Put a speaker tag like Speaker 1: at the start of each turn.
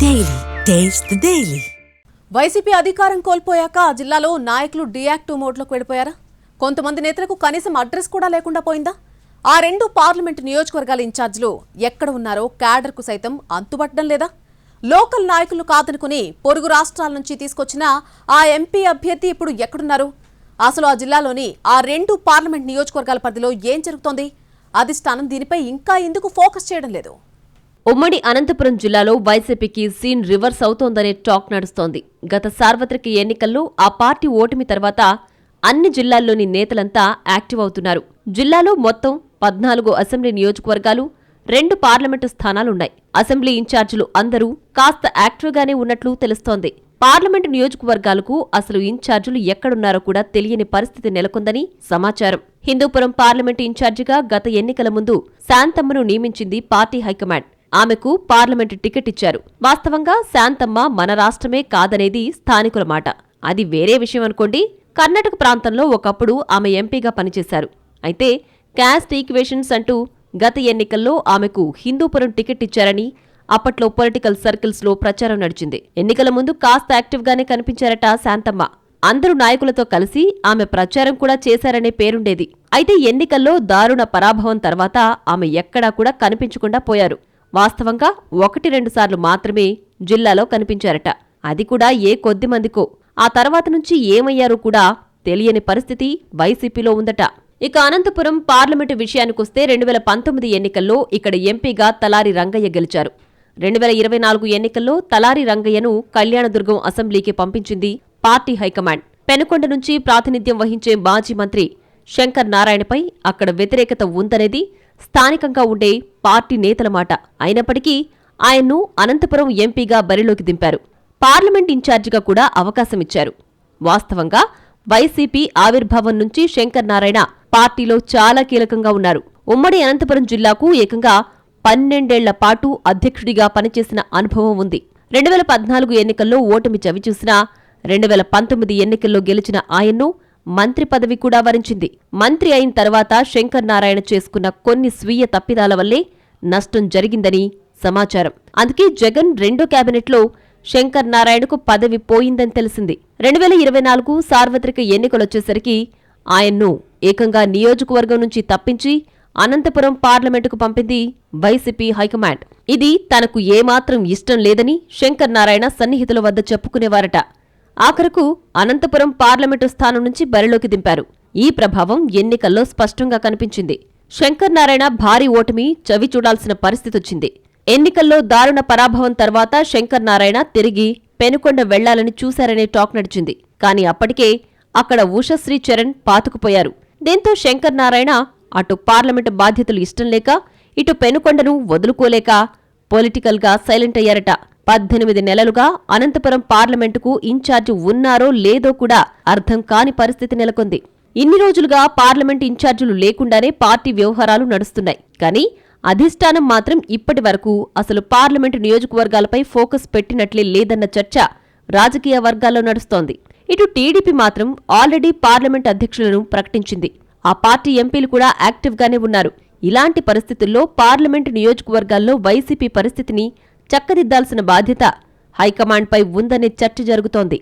Speaker 1: Daily taste the
Speaker 2: YCP అధికారం కోల్పోయాక ఆ జిల్లాలో నాయకులు డియాక్టివ్ మోడ్లోకి వెళ్ళిపోయారా? కొంతమంది నేతలకు కనీసం అడ్రస్ కూడా లేకుండా పోయిందా? ఆ రెండు పార్లమెంటు నియోజకవర్గాల ఇన్ఛార్జీలు ఎక్కడ ఉన్నారో క్యాడర్కు సైతం అంతుపట్టడం లేదా? లోకల్ నాయకులు కాదనుకుని పొరుగు రాష్ట్రాల నుంచి తీసుకొచ్చిన ఆ ఎంపీ అభ్యర్థి ఇప్పుడు ఎక్కడున్నారు? అసలు ఆ జిల్లాలోని ఆ రెండు పార్లమెంట్ నియోజకవర్గాల పరిధిలో ఏం జరుగుతోంది? అధిష్టానం దీనిపై ఇంకా ఎందుకు ఫోకస్ చేయడం లేదు?
Speaker 3: ఉమ్మడి అనంతపురం జిల్లాలో వైసీపీకి సీన్ రివర్స్ అవుతోందనే టాక్ నడుస్తోంది. గత సార్వత్రిక ఎన్నికల్లో ఆ పార్టీ ఓటమి తర్వాత అన్ని జిల్లాల్లోని నేతలంతా యాక్టివ్ అవుతున్నారు. జిల్లాలో మొత్తం పద్నాలుగు అసెంబ్లీ నియోజకవర్గాలు రెండు పార్లమెంటు స్థానాలున్నాయి. అసెంబ్లీ ఇన్ఛార్జీలు అందరూ కాస్త యాక్టివ్గానే ఉన్నట్లు తెలుస్తోంది. పార్లమెంటు నియోజకవర్గాలకు అసలు ఇన్ఛార్జీలు ఎక్కడున్నారో కూడా తెలియని పరిస్థితి నెలకొందని సమాచారం. హిందూపురం పార్లమెంటు ఇన్ఛార్జిగా గత ఎన్నికల ముందు శాంతమ్మను నియమించింది పార్టీ హైకమాండ్. ఆమెకు పార్లమెంటు టికెట్ ఇచ్చారు. వాస్తవంగా శాంతమ్మ మన రాష్ట్రమే కాదనేది స్థానికుల మాట. అది వేరే విషయం అనుకోండి. కర్ణాటక ప్రాంతంలో ఒకప్పుడు ఆమె ఎంపీగా పనిచేశారు. అయితే క్యాస్ట్ ఈక్వేషన్స్ అంటూ గత ఎన్నికల్లో ఆమెకు హిందూపురం టికెట్ ఇచ్చారని అప్పట్లో పొలిటికల్ సర్కిల్స్లో ప్రచారం నడిచింది. ఎన్నికల ముందు కాస్త యాక్టివ్గానే కనిపించారట శాంతమ్మ. అందరూ నాయకులతో కలిసి ఆమె ప్రచారం కూడా చేశారనే పేరుండేది. అయితే ఎన్నికల్లో దారుణ పరాభవం తర్వాత ఆమె ఎక్కడా కూడా కనిపించకుండా పోయారు. వాస్తవంగా ఒకటి రెండు సార్లు మాత్రమే జిల్లాలో కనిపించారట. అది కూడా ఏ కొద్ది మందికో. ఆ తర్వాత నుంచి ఏమయ్యారో కూడా తెలియని పరిస్థితి వైసీపీలో ఉందట. ఇక అనంతపురం పార్లమెంటు విషయానికొస్తే రెండు వేల పంతొమ్మిది ఎన్నికల్లో ఇక్కడ ఎంపీగా తలారి రంగయ్య గెలిచారు. రెండు వేల ఇరవై నాలుగు ఎన్నికల్లో తలారి రంగయ్యను కళ్యాణదుర్గం అసెంబ్లీకి పంపించింది పార్టీ హైకమాండ్. పెనుకొండ నుంచి ప్రాతినిధ్యం వహించే మాజీ మంత్రి శంకర్ నారాయణపై అక్కడ వ్యతిరేకత ఉందనేది స్థానికంగా ఉండే పార్టీ నేతల మాట. అయినప్పటికీ ఆయన్ను అనంతపురం ఎంపీగా బరిలోకి దింపారు. పార్లమెంట్ ఇన్ఛార్జిగా కూడా అవకాశమిచ్చారు వాస్తవంగా వైసీపీ ఆవిర్భావం నుంచి శంకర్ నారాయణ పార్టీలో చాలా కీలకంగా ఉన్నారు. ఉమ్మడి అనంతపురం జిల్లాకు ఏకంగా పన్నెండేళ్ళ పాటు అధ్యక్షుడిగా పనిచేసిన అనుభవం ఉంది. రెండు వేల పద్నాలుగు ఎన్నికల్లో ఓటమి చవిచూసినా రెండు వేల పంతొమ్మిది ఎన్నికల్లో గెలిచిన ఆయన్ను మంత్రి పదవి కూడా వరించింది. మంత్రి అయిన తర్వాత శంకర్ నారాయణ చేసుకున్న కొన్ని స్వీయ తప్పిదాల వల్లే నష్టం జరిగిందని సమాచారం. అందుకే జగన్ రెండో కేబినెట్లో శంకర్ నారాయణకు పదవి పోయిందని తెలిసింది. రెండు వేల ఇరవై నాలుగు సార్వత్రిక ఎన్నికలొచ్చేసరికి ఆయన్ను ఏకంగా నియోజకవర్గం నుంచి తప్పించి అనంతపురం పార్లమెంటుకు పంపింది వైసీపీ హైకమాండ్. ఇది తనకు ఏమాత్రం ఇష్టం లేదని శంకర్ నారాయణ సన్నిహితుల వద్ద చెప్పుకునేవారట. ఆఖరకు అనంతపురం పార్లమెంటు స్థానం నుంచి బరిలోకి దింపారు. ఈ ప్రభావం ఎన్నికల్లో స్పష్టంగా కనిపించింది. శంకర్ నారాయణ భారీ ఓటమి చవి చూడాల్సిన పరిస్థితొచ్చింది ఎన్నికల్లో దారుణ పరాభవం తర్వాత శంకర్ నారాయణ తిరిగి పెనుకొండ వెళ్ళాలని చూశారనే టాక్ నడిచింది. కానీ అప్పటికే అక్కడ ఉషశ్రీ చరణ్ పాతుకుపోయారు. దీంతో శంకర్ నారాయణ అటు పార్లమెంటు బాధ్యతలు ఇష్టం లేక ఇటు పెనుకొండను వదులుకోలేక పొలిటికల్గా సైలెంట్ అయ్యారట. పద్దెనిమిది నెలలుగా అనంతపురం పార్లమెంటుకు ఇన్ఛార్జి ఉన్నారో లేదో కూడా అర్థం కాని పరిస్థితి నెలకొంది. ఇన్ని రోజులుగా పార్లమెంట్ ఇన్ఛార్జీలు లేకుండానే పార్టీ వ్యవహారాలు నడుస్తున్నాయి. కానీ అధిష్టానం మాత్రం ఇప్పటి వరకు అసలు పార్లమెంటు నియోజకవర్గాలపై ఫోకస్ పెట్టినట్లే లేదన్న చర్చ రాజకీయ వర్గాల్లో నడుస్తోంది. ఇటు టీడీపీ మాత్రం ఆల్రెడీ పార్లమెంట్ అధ్యక్షులను ప్రకటించింది. ఆ పార్టీ ఎంపీలు కూడా యాక్టివ్గానే ఉన్నారు. ఇలాంటి పరిస్థితుల్లో పార్లమెంటు నియోజకవర్గాల్లో వైసీపీ పరిస్థితిని చక్కదిద్దాల్సిన బాధ్యత హైకమాండ్పై ఉందనే చర్చ జరుగుతోంది.